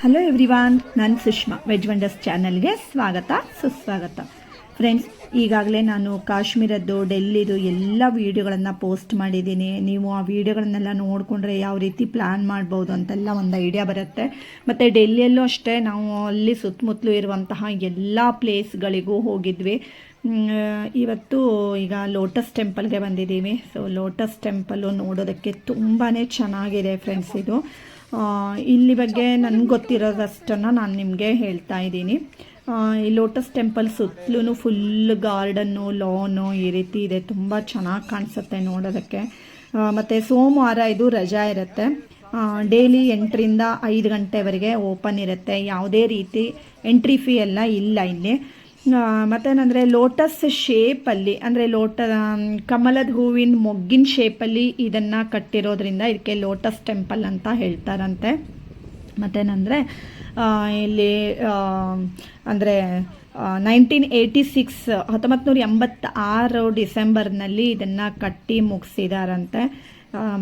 Hello everyone ನಾನು Sushma veg wonders ಚಾನಲ್ಗೆ ಸ್ವಾಗತ, ಸುಸ್ವಾಗತ. ಫ್ರೆಂಡ್ಸ್ ಈಗಾಗಲೇ ನಾನು ಕಾಶ್ಮೀರದ್ದು, ಡೆಲ್ಲಿದು ಎಲ್ಲ ವೀಡಿಯೋಗಳನ್ನು ಪೋಸ್ಟ್ ಮಾಡಿದ್ದೀನಿ. ನೀವು ಆ ವೀಡಿಯೋಗಳನ್ನೆಲ್ಲ ನೋಡಿಕೊಂಡ್ರೆ ಯಾವ ರೀತಿ ಪ್ಲ್ಯಾನ್ ಮಾಡ್ಬೋದು ಅಂತೆಲ್ಲ ಒಂದು ಐಡಿಯಾ ಬರುತ್ತೆ. ಮತ್ತು ಡೆಲ್ಲಿಯಲ್ಲೂ ಅಷ್ಟೇ, ನಾವು ಅಲ್ಲಿ ಸುತ್ತಮುತ್ತಲು ಇರುವಂತಹ ಎಲ್ಲ ಪ್ಲೇಸ್ಗಳಿಗೂ ಹೋಗಿದ್ವಿ. ಇವತ್ತು ಈಗ ಲೋಟಸ್ ಟೆಂಪಲ್ಗೆ ಬಂದಿದ್ದೀವಿ. ಸೊ ಲೋಟಸ್ ಟೆಂಪಲ್ಲು ನೋಡೋದಕ್ಕೆ ತುಂಬಾ ಚೆನ್ನಾಗಿದೆ ಫ್ರೆಂಡ್ಸ್ ಇದು. ಇಲ್ಲಿ ಬಗ್ಗೆ ನನಗೆ ಗೊತ್ತಿರೋದಷ್ಟನ್ನು ನಾನು ನಿಮಗೆ ಹೇಳ್ತಾ ಇದ್ದೀನಿ. ಈ ಲೋಟಸ್ ಟೆಂಪಲ್ ಸುತ್ತಲೂ ಫುಲ್ ಗಾರ್ಡನ್ನು ಲೋನು ಈ ರೀತಿ ಇದೆ. ತುಂಬ ಚೆನ್ನಾಗಿ ಕಾಣಿಸುತ್ತೆ ನೋಡೋದಕ್ಕೆ. ಮತ್ತು ಸೋಮವಾರ ಇದು ರಜಾ ಇರುತ್ತೆ. ಡೈಲಿ ಎಂಟರಿಂದ ಐದು ಗಂಟೆವರೆಗೆ ಓಪನ್ ಇರುತ್ತೆ. ಯಾವುದೇ ರೀತಿ ಎಂಟ್ರಿ ಫೀ ಎಲ್ಲ ಇಲ್ಲ ಇಲ್ಲಿ. ಮತ್ತೇನಂದರೆ ಲೋಟಸ್ ಶೇಪಲ್ಲಿ, ಅಂದರೆ ಲೋಟ ಕಮಲದ ಹೂವಿನ ಮೊಗ್ಗಿನ ಶೇಪಲ್ಲಿ ಇದನ್ನು ಕಟ್ಟಿರೋದ್ರಿಂದ ಇದಕ್ಕೆ ಲೋಟಸ್ ಟೆಂಪಲ್ ಅಂತ ಹೇಳ್ತಾರಂತೆ. ಮತ್ತೇನಂದರೆ ಇಲ್ಲಿ ಅಂದರೆ ನೈನ್ಟೀನ್ ಏಯ್ಟಿ ಸಿಕ್ಸ್ ಹತ್ತೊಂಬತ್ತು ನೂರ ಎಂಬತ್ತಾರು ಡಿಸೆಂಬರ್ನಲ್ಲಿ ಇದನ್ನು ಕಟ್ಟಿ ಮುಗಿಸಿದಾರಂತೆ.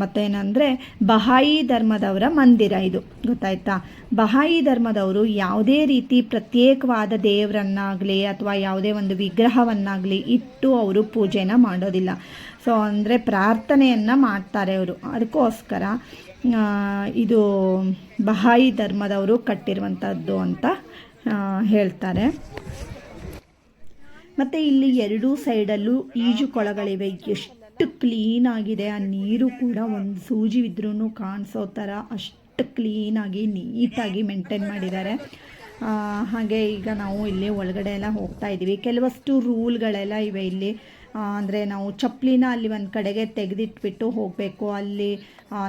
ಮತ್ತೇನಂದರೆ ಬಹಾಯಿ ಧರ್ಮದವರ ಮಂದಿರ ಇದು. ಗೊತ್ತಾಯ್ತಾ? ಬಹಾಯಿ ಧರ್ಮದವರು ಯಾವುದೇ ರೀತಿ ಪ್ರತ್ಯೇಕವಾದ ದೇವರನ್ನಾಗಲಿ ಅಥವಾ ಯಾವುದೇ ಒಂದು ವಿಗ್ರಹವನ್ನಾಗಲಿ ಇಟ್ಟು ಅವರು ಪೂಜೆನ ಮಾಡೋದಿಲ್ಲ. ಸೊ ಅಂದರೆ ಪ್ರಾರ್ಥನೆಯನ್ನು ಮಾಡ್ತಾರೆ ಅವರು. ಅದಕ್ಕೋಸ್ಕರ ಇದು ಬಹಾಯಿ ಧರ್ಮದವರು ಕಟ್ಟಿರುವಂಥದ್ದು ಅಂತ ಹೇಳ್ತಾರೆ. ಮತ್ತು ಇಲ್ಲಿ ಎರಡೂ ಸೈಡಲ್ಲೂ ಈಜು ಕೊಳಗಳಿವೆ ಎಷ್ಟು ಕ್ಲೀನ್ ಆಗಿದೆ. ಆ ನೀರು ಕೂಡ ಒಂದು ಸೂಜಿ ಇದ್ರೂ ಕಾಣಿಸೋ ಥರ ಅಷ್ಟು ಕ್ಲೀನಾಗಿ ನೀಟಾಗಿ ಮೇಂಟೈನ್ ಮಾಡಿದ್ದಾರೆ. ಹಾಗೆ ಈಗ ನಾವು ಇಲ್ಲಿ ಒಳಗಡೆ ಎಲ್ಲ ಹೋಗ್ತಾ ಇದ್ದೀವಿ ಕೆಲವಷ್ಟು ರೂಲ್ಗಳೆಲ್ಲ ಇವೆ ಇಲ್ಲಿ. ಅಂದರೆ ನಾವು ಚಪ್ಪಲಿನ ಅಲ್ಲಿ ಒಂದು ಕಡೆಗೆ ತೆಗೆದಿಟ್ಬಿಟ್ಟು ಹೋಗಬೇಕು. ಅಲ್ಲಿ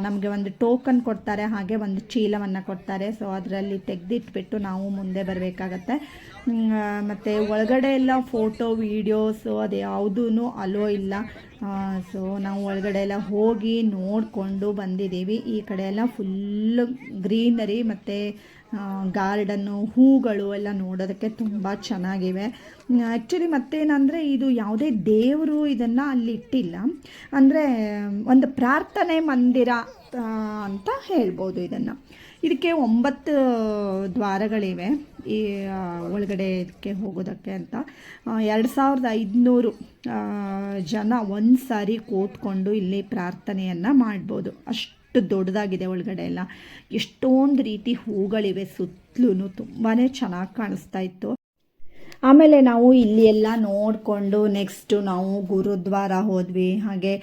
ನಮಗೆ ಒಂದು ಟೋಕನ್ ಕೊಡ್ತಾರೆ, ಹಾಗೆ ಒಂದು ಚೀಲವನ್ನು ಕೊಡ್ತಾರೆ. ಸೊ ಅದರಲ್ಲಿ ತೆಗೆದಿಟ್ಬಿಟ್ಟು ನಾವು ಮುಂದೆ ಬರಬೇಕಾಗತ್ತೆ. ಮತ್ತು ಒಳಗಡೆ ಎಲ್ಲ ಫೋಟೋ ವೀಡಿಯೋಸು ಅದು ಯಾವುದೂ ಅಲೋ ಇಲ್ಲ. ಸೊ ನಾವು ಒಳಗಡೆ ಎಲ್ಲ ಹೋಗಿ ನೋಡಿಕೊಂಡು ಬಂದಿದ್ದೀವಿ. ಈ ಕಡೆ ಎಲ್ಲ ಫುಲ್ಲು ಗ್ರೀನರಿ ಮತ್ತು ಗಾರ್ಡನ್ನು, ಹೂಗಳು ಎಲ್ಲ ನೋಡೋದಕ್ಕೆ ತುಂಬ ಚೆನ್ನಾಗಿವೆ. ಆ್ಯಕ್ಚುಲಿ ಮತ್ತೇನಂದರೆ ಇದು ಯಾವುದೇ ದೇವರು ಇದನ್ನು ಅಲ್ಲಿ ಇಟ್ಟಿಲ್ಲ. ಅಂದರೆ ಒಂದು ಪ್ರಾರ್ಥನೆ ಮಂದಿರ ಅಂತ ಹೇಳ್ಬೋದು ಇದನ್ನು. ಇದಕ್ಕೆ ಒಂಬತ್ತು ದ್ವಾರಗಳಿವೆ. ಈ ಒಳಗಡೆ ಇದಕ್ಕೆ ಹೋಗೋದಕ್ಕೆ ಅಂತ. ಎರಡು ಸಾವಿರದ ಐದುನೂರು ಜನ ಒಂದು ಸಾರಿ ಕೂತ್ಕೊಂಡು ಇಲ್ಲಿ ಪ್ರಾರ್ಥನೆಯನ್ನು ಮಾಡ್ಬೋದು. ಅಷ್ಟು ದೊಡ್ಡದಾಗಿದೆ ಒಳಗಡೆ ಎಲ್ಲ. ಎಷ್ಟೊಂದು ರೀತಿ ಹೂಗಳಿವೆ ಸುತ್ತಲೂ ತುಂಬಾ ಚೆನ್ನಾಗಿ ಕಾಣಿಸ್ತಾ ಇತ್ತು. ಆಮೇಲೆ ನಾವು ಇಲ್ಲಿ ಎಲ್ಲ ನೋಡಿಕೊಂಡು ನೆಕ್ಸ್ಟು ನಾವು ಗುರುದ್ವಾರ ಹೋದ್ವಿ. ಹಾಗೆ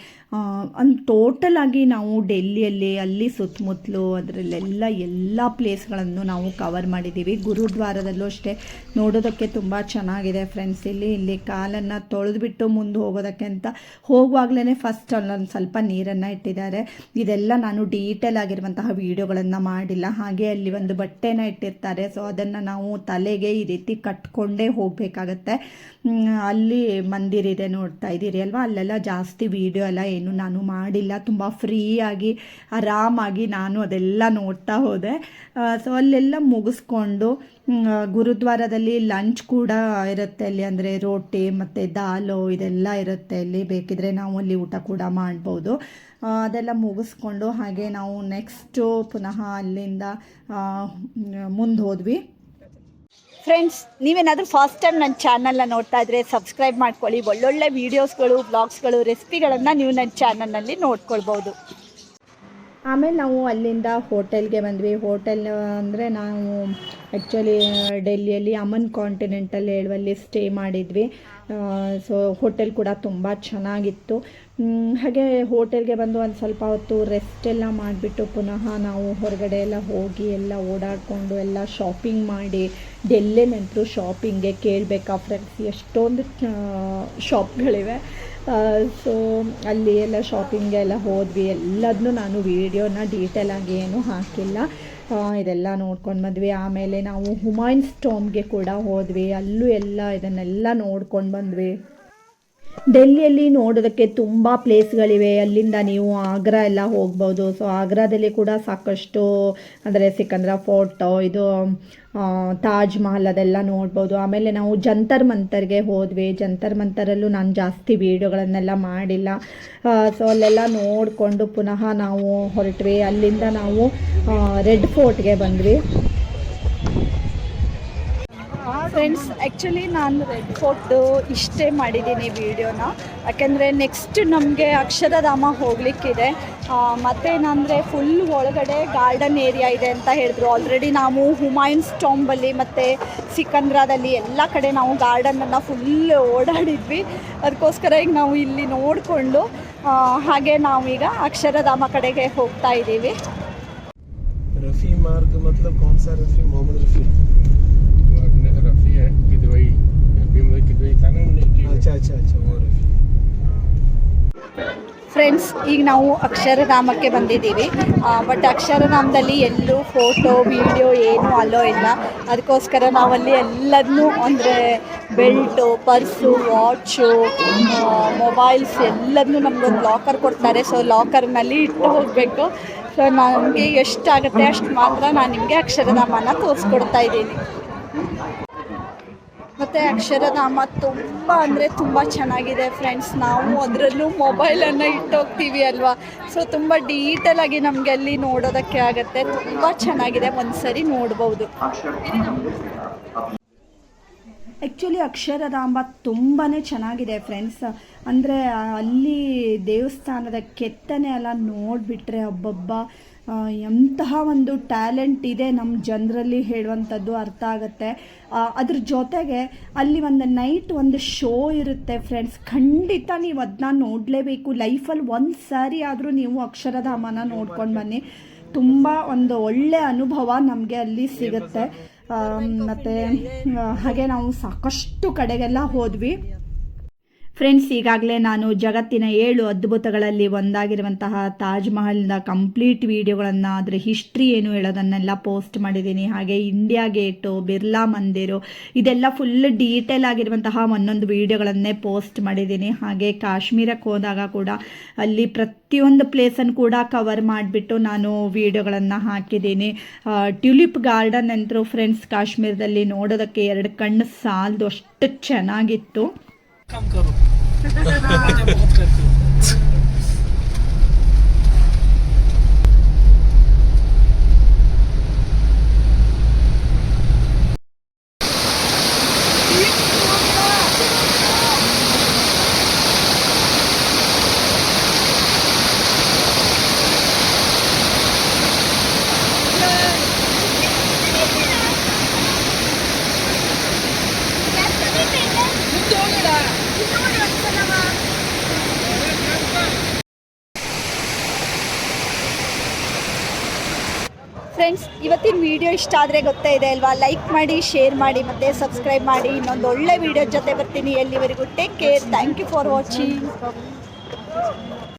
ಒಂದು ಟೋಟಲ್ ಆಗಿ ನಾವು ಡೆಲ್ಲಿಯಲ್ಲಿ, ಅಲ್ಲಿ ಸುತ್ತಮುತ್ತಲು ಅದರಲ್ಲೆಲ್ಲ ಎಲ್ಲ ಪ್ಲೇಸ್ಗಳನ್ನು ನಾವು ಕವರ್ ಮಾಡಿದ್ದೀವಿ. ಗುರುದ್ವಾರದಲ್ಲೂ ಅಷ್ಟೇ. ನೋಡೋದಕ್ಕೆ ತುಂಬ ಚೆನ್ನಾಗಿದೆ ಫ್ರೆಂಡ್ಸ್ ಇಲ್ಲಿ ಇಲ್ಲಿ ಕಾಲನ್ನು ತೊಳೆದ್ಬಿಟ್ಟು ಮುಂದೆ ಹೋಗೋದಕ್ಕೆ ಅಂತ ಹೋಗುವಾಗಲೇ ಫಸ್ಟ್ ಅಲ್ಲೊಂದು ಸ್ವಲ್ಪ ನೀರನ್ನು ಇಟ್ಟಿದ್ದಾರೆ. ಇದೆಲ್ಲ ನಾನು ಡೀಟೇಲ್ ಆಗಿರುವಂತಹ ವೀಡಿಯೋಗಳನ್ನು ಮಾಡಿಲ್ಲ. ಹಾಗೆ ಅಲ್ಲಿ ಒಂದು ಬಟ್ಟೆನ ಇಟ್ಟಿರ್ತಾರೆ. ಸೊ ಅದನ್ನು ನಾವು ತಲೆಗೆ ಈ ರೀತಿ ಕಟ್ಕೊಂಡೇ ಹೋಗಬೇಕಾಗತ್ತೆ. ಅಲ್ಲಿ ಮಂದಿರ ಇದೆ ನೋಡ್ತಾ ಇದ್ದೀರಿ ಅಲ್ವಾ? ಅಲ್ಲೆಲ್ಲ ಜಾಸ್ತಿ ವೀಡಿಯೋ ಎಲ್ಲ ಏನು ನಾನು ಮಾಡಿಲ್ಲ. ತುಂಬ ಫ್ರೀಯಾಗಿ ಆರಾಮಾಗಿ ನಾನು ಅದೆಲ್ಲ ನೋಡ್ತಾ ಹೋದೆ. ಸೊ ಅಲ್ಲೆಲ್ಲ ಮುಗಿಸ್ಕೊಂಡು ಗುರುದ್ವಾರದಲ್ಲಿ ಲಂಚ್ ಕೂಡ ಇರುತ್ತೆ ಅಲ್ಲಿ. ಅಂದರೆ ರೋಟಿ ಮತ್ತು ದಾಲು ಇದೆಲ್ಲ ಇರುತ್ತೆ ಅಲ್ಲಿ. ಬೇಕಿದ್ರೆ ನಾವು ಅಲ್ಲಿ ಊಟ ಕೂಡ ಮಾಡ್ಬೋದು. ಅದೆಲ್ಲ ಮುಗಿಸ್ಕೊಂಡು ಹಾಗೆ ನಾವು ನೆಕ್ಸ್ಟು ಪುನಃ ಅಲ್ಲಿಂದ ಮುಂದೆ ಹೋದ್ವಿ. ಫ್ರೆಂಡ್ಸ್ ನೀವೇನಾದರೂ ಫಸ್ಟ್ ಟೈಮ್ ನನ್ನ ಚಾನಲ್ನ ನೋಡ್ತಾ ಇದ್ರೆ ಸಬ್ಸ್ಕ್ರೈಬ್ ಮಾಡ್ಕೊಳ್ಳಿ. ಒಳ್ಳೊಳ್ಳೆ ವೀಡಿಯೋಸ್ಗಳು ಬ್ಲಾಗ್ಸ್ಗಳು ರೆಸಿಪಿಗಳನ್ನು ನೀವು ನನ್ನ ಚಾನಲ್ನಲ್ಲಿ ನೋಡ್ಕೊಳ್ಬೋದು ಆಮೇಲೆ ನಾವು ಅಲ್ಲಿಂದ ಹೋಟೆಲ್ಗೆ ಬಂದ್ವಿ. ಹೋಟೆಲ್ ಅಂದರೆ ನಾವು ಆ್ಯಕ್ಚುಲಿ ಡೆಲ್ಲಿಯಲ್ಲಿ ಅಮನ್ ಕಾಂಟಿನೆಂಟಲ್ಲಿ ಹೇಳುವಲ್ಲಿ ಸ್ಟೇ ಮಾಡಿದ್ವಿ. ಸೊ ಹೋಟೆಲ್ ಕೂಡ ತುಂಬ ಚೆನ್ನಾಗಿತ್ತು. ಹಾಗೆ ಹೋಟೆಲ್ಗೆ ಬಂದು ಒಂದು ಸ್ವಲ್ಪ ಹೊತ್ತು ರೆಸ್ಟ್ ಎಲ್ಲ ಮಾಡಿಬಿಟ್ಟು ಪುನಃ ನಾವು ಹೊರಗಡೆ ಎಲ್ಲ ಹೋಗಿ ಎಲ್ಲ ಓಡಾಡಿಕೊಂಡು ಎಲ್ಲ ಶಾಪಿಂಗ್ ಮಾಡಿ ಡೆಲ್ಲಿನಂತರೂ ಶಾಪಿಂಗ್ಗೆ ಕೇಳಬೇಕಾ ಫ್ರೆಂಡ್ಸ್ ಎಷ್ಟೊಂದು ಶಾಪ್ಗಳಿವೆ ಸೊ ಅಲ್ಲಿ ಎಲ್ಲ ಶಾಪಿಂಗ್ ಎಲ್ಲ ಹೋದ್ವಿ. ಎಲ್ಲದನ್ನೂ ನಾನು ವೀಡಿಯೋನ ಡೀಟೇಲಾಗಿ ಏನು ಹಾಕಿಲ್ಲ. ಇದೆಲ್ಲ ನೋಡ್ಕೊಂಡು ಬಂದ್ವಿ ಆಮೇಲೆ ನಾವು ಹುಮಾಯೂನ್ ಸ್ಟೋಮ್ಗೆ ಕೂಡ ಹೋದ್ವಿ. ಅಲ್ಲೂ ಎಲ್ಲ ಇದನ್ನೆಲ್ಲ ನೋಡ್ಕೊಂಡು ಬಂದ್ವಿ. ಡೆಲ್ಲಿಯಲ್ಲಿ ನೋಡೋದಕ್ಕೆ ತುಂಬ ಪ್ಲೇಸ್ಗಳಿವೆ. ಅಲ್ಲಿಂದ ನೀವು ಆಗ್ರಾ ಎಲ್ಲ ಹೋಗ್ಬೋದು. ಸೊ ಆಗ್ರಾದಲ್ಲಿ ಕೂಡ ಸಾಕಷ್ಟು ಅಂದರೆ ಸಿಕಂದ್ರ ಫೋರ್ಟು ಇದು ತಾಜ್ ಮಹಲ್ ಅದೆಲ್ಲ ನೋಡ್ಬೋದು. ಆಮೇಲೆ ನಾವು ಜಂತರ್ ಮಂತರ್ಗೆ ಹೋದ್ವಿ. ಜಂತರ್ ಮಂತರಲ್ಲೂ ನಾನು ಜಾಸ್ತಿ ವೀಡಿಯೋಗಳನ್ನೆಲ್ಲ ಮಾಡಿಲ್ಲ. ಸೊ ಅಲ್ಲೆಲ್ಲ ನೋಡಿಕೊಂಡು ಪುನಃ ನಾವು ಹೊರಟ್ವಿ. ಅಲ್ಲಿಂದ ನಾವು ರೆಡ್ ಫೋರ್ಟ್ಗೆ ಬಂದ್ವಿ. ಫ್ರೆಂಡ್ಸ್ ಆ್ಯಕ್ಚುಲಿ ನಾನು ರೆಡ್ ಫೋರ್ಟು ಇಷ್ಟೇ ಮಾಡಿದ್ದೀನಿ ವಿಡಿಯೋನ ಯಾಕೆಂದರೆ ನೆಕ್ಸ್ಟ್ ನಮಗೆ ಅಕ್ಷರಧಾಮ ಹೋಗಲಿಕ್ಕಿದೆ. ಮತ್ತೇನಂದರೆ ಫುಲ್ ಒಳಗಡೆ ಗಾರ್ಡನ್ ಏರಿಯಾ ಇದೆ ಅಂತ ಹೇಳಿದ್ರು. ಆಲ್ರೆಡಿ ನಾವು ಹುಮಾಯುನ್ ಟಾಂಬಲ್ಲಿ ಮತ್ತು ಸಿಕಂದ್ರಾದಲ್ಲಿ ಎಲ್ಲ ಕಡೆ ನಾವು ಗಾರ್ಡನನ್ನು ಫುಲ್ ಓಡಾಡಿದ್ವಿ. ಅದಕ್ಕೋಸ್ಕರ ಈಗ ನಾವು ಇಲ್ಲಿ ನೋಡಿಕೊಂಡು ಹಾಗೆ ನಾವೀಗ ಅಕ್ಷರಧಾಮ ಕಡೆಗೆ ಹೋಗ್ತಾ ಇದ್ದೀವಿ. ರಫಿ ಮಾರ್ಗ ಮತ್ಲಬ್ ಕೌನ್ ರಫಿ, ಮೊಹಮ್ಮದ್ ರಫಿ. है किदवई भीमराव किदवई था ना उन्हीं की अच्छा अच्छा अच्छा वो रफ़ी ಫ್ರೆಂಡ್ಸ್ ಈಗ ನಾವು ಅಕ್ಷರಧಾಮಕ್ಕೆ ಬಂದಿದ್ದೀವಿ ಬಟ್ ಅಕ್ಷರಧಾಮದಲ್ಲಿ ಎಲ್ಲೂ ಫೋಟೋ ವಿಡಿಯೋ ಏನೂ ಅಲ್ಲೋ ಇಲ್ಲ ಅದಕ್ಕೋಸ್ಕರ ನಾವಲ್ಲಿ ಎಲ್ಲದನ್ನೂ ಅಂದರೆ ಬೆಲ್ಟು ಪರ್ಸು ವಾಚು ಮೊಬೈಲ್ಸ್ ಎಲ್ಲದನ್ನೂ ನಮಗೊಂದು ಲಾಕರ್ ಕೊಡ್ತಾರೆ ಸೊ ಲಾಕರ್ನಲ್ಲಿ ಇಟ್ಟು ಹೋಗಬೇಕು ಸೊ ನನಗೆ ಎಷ್ಟಾಗುತ್ತೆ ಅಷ್ಟು ಮಾತ್ರ ನಾನು ನಿಮಗೆ ಅಕ್ಷರಧಾಮನ ತೋರಿಸ್ಕೊಡ್ತಾ ಇದ್ದೀನಿ ಮತ್ತು ಅಕ್ಷರಧಾಮ ತುಂಬ ಅಂದರೆ ತುಂಬ ಚೆನ್ನಾಗಿದೆ ಫ್ರೆಂಡ್ಸ್ ನಾವು ಅದರಲ್ಲೂ ಮೊಬೈಲನ್ನು ಇಟ್ಟೋಗ್ತೀವಿ ಅಲ್ವಾ? ಸೊ ತುಂಬ ಡೀಟೇಲಾಗಿ ನಮಗೆ ಅಲ್ಲಿ ನೋಡೋದಕ್ಕೆ ಆಗುತ್ತೆ. ತುಂಬ ಚೆನ್ನಾಗಿದೆ. ಒಂದು ಸರಿ ನೋಡ್ಬೋದು. ಆ್ಯಕ್ಚುಲಿ ಅಕ್ಷರಧಾಮ ತುಂಬಾ ಚೆನ್ನಾಗಿದೆ ಫ್ರೆಂಡ್ಸ್ ಅಂದರೆ, ಅಲ್ಲಿ ದೇವಸ್ಥಾನದ ಕೆತ್ತನೆ ಎಲ್ಲ ನೋಡಿಬಿಟ್ರೆ ಒಬ್ಬೊಬ್ಬ ಎಂತಹ ಒಂದು ಟ್ಯಾಲೆಂಟ್ ಇದೆ ನಮ್ಮ ಜನರಲ್ಲಿ ಹೇಳುವಂಥದ್ದು ಅರ್ಥ ಆಗುತ್ತೆ. ಅದ್ರ ಜೊತೆಗೆ ಅಲ್ಲಿ ಒಂದು ನೈಟ್ ಒಂದು ಶೋ ಇರುತ್ತೆ ಫ್ರೆಂಡ್ಸ್. ಖಂಡಿತ ನೀವು ಅದನ್ನ ನೋಡಲೇಬೇಕು. ಲೈಫಲ್ಲಿ ಒಂದು ಸಾರಿ ಆದರೂ ನೀವು ಅಕ್ಷರಧಾಮನ ನೋಡ್ಕೊಂಡು ಬನ್ನಿ. ತುಂಬ ಒಂದು ಒಳ್ಳೆ ಅನುಭವ ನಮಗೆ ಅಲ್ಲಿ ಸಿಗುತ್ತೆ. ಮತ್ತು ಹಾಗೆ ನಾವು ಸಾಕಷ್ಟು ಕಡೆಗೆಲ್ಲ ಹೋದ್ವಿ. ಫ್ರೆಂಡ್ಸ್ ಈಗಾಗಲೇ ನಾನು ಜಗತ್ತಿನ ಏಳು ಅದ್ಭುತಗಳಲ್ಲಿ ಒಂದಾಗಿರುವಂತಹ ತಾಜ್ ಮಹಲ್ನ ಕಂಪ್ಲೀಟ್ ವಿಡಿಯೋಗಳನ್ನು ಅದರ ಹಿಸ್ಟ್ರಿ ಏನು ಹೇಳೋದನ್ನೆಲ್ಲ ಪೋಸ್ಟ್ ಮಾಡಿದ್ದೀನಿ. ಹಾಗೆ ಇಂಡಿಯಾ ಗೇಟು ಬಿರ್ಲಾ ಮಂದಿರು ಇದೆಲ್ಲ ಫುಲ್ ಡೀಟೇಲ್ ಆಗಿರುವಂತಹ ಒಂದೊಂದು ವಿಡಿಯೋಗಳನ್ನೇ ಪೋಸ್ಟ್ ಮಾಡಿದ್ದೀನಿ. ಹಾಗೆ ಕಾಶ್ಮೀರಕ್ಕೆ ಹೋದಾಗ ಕೂಡ ಅಲ್ಲಿ ಪ್ರತಿಯೊಂದು ಪ್ಲೇಸನ್ನು ಕೂಡ ಕವರ್ ಮಾಡಿಬಿಟ್ಟು ನಾನು ವಿಡಿಯೋಗಳನ್ನು ಹಾಕಿದ್ದೀನಿ. ಟ್ಯುಲಿಪ್ ಗಾರ್ಡನ್ ಅಂತರೂ ಫ್ರೆಂಡ್ಸ್ ಕಾಶ್ಮೀರದಲ್ಲಿ ನೋಡೋದಕ್ಕೆ ಎರಡು ಕಣ್ಣು ಸಾಲದು ಅಷ್ಟು ಚೆನ್ನಾಗಿತ್ತು. काम करो बहुत करती हूँ ಫ್ರೆಂಡ್ಸ್ ಇವತ್ತಿನ ವಿಡಿಯೋ ಇಷ್ಟ ಆದರೆ ಗೊತ್ತೇ ಇದೆ ಅಲ್ವಾ? ಲೈಕ್ ಮಾಡಿ ಶೇರ್ ಮಾಡಿ, ಮತ್ತು ಸಬ್ಸ್ಕ್ರೈಬ್ ಮಾಡಿ. ಇನ್ನೊಂದು ಒಳ್ಳೆ ವಿಡಿಯೋ ಜೊತೆ ಬರ್ತೀನಿ ಎಲ್ಲಿವರೆಗೂ. Take care thank you for watching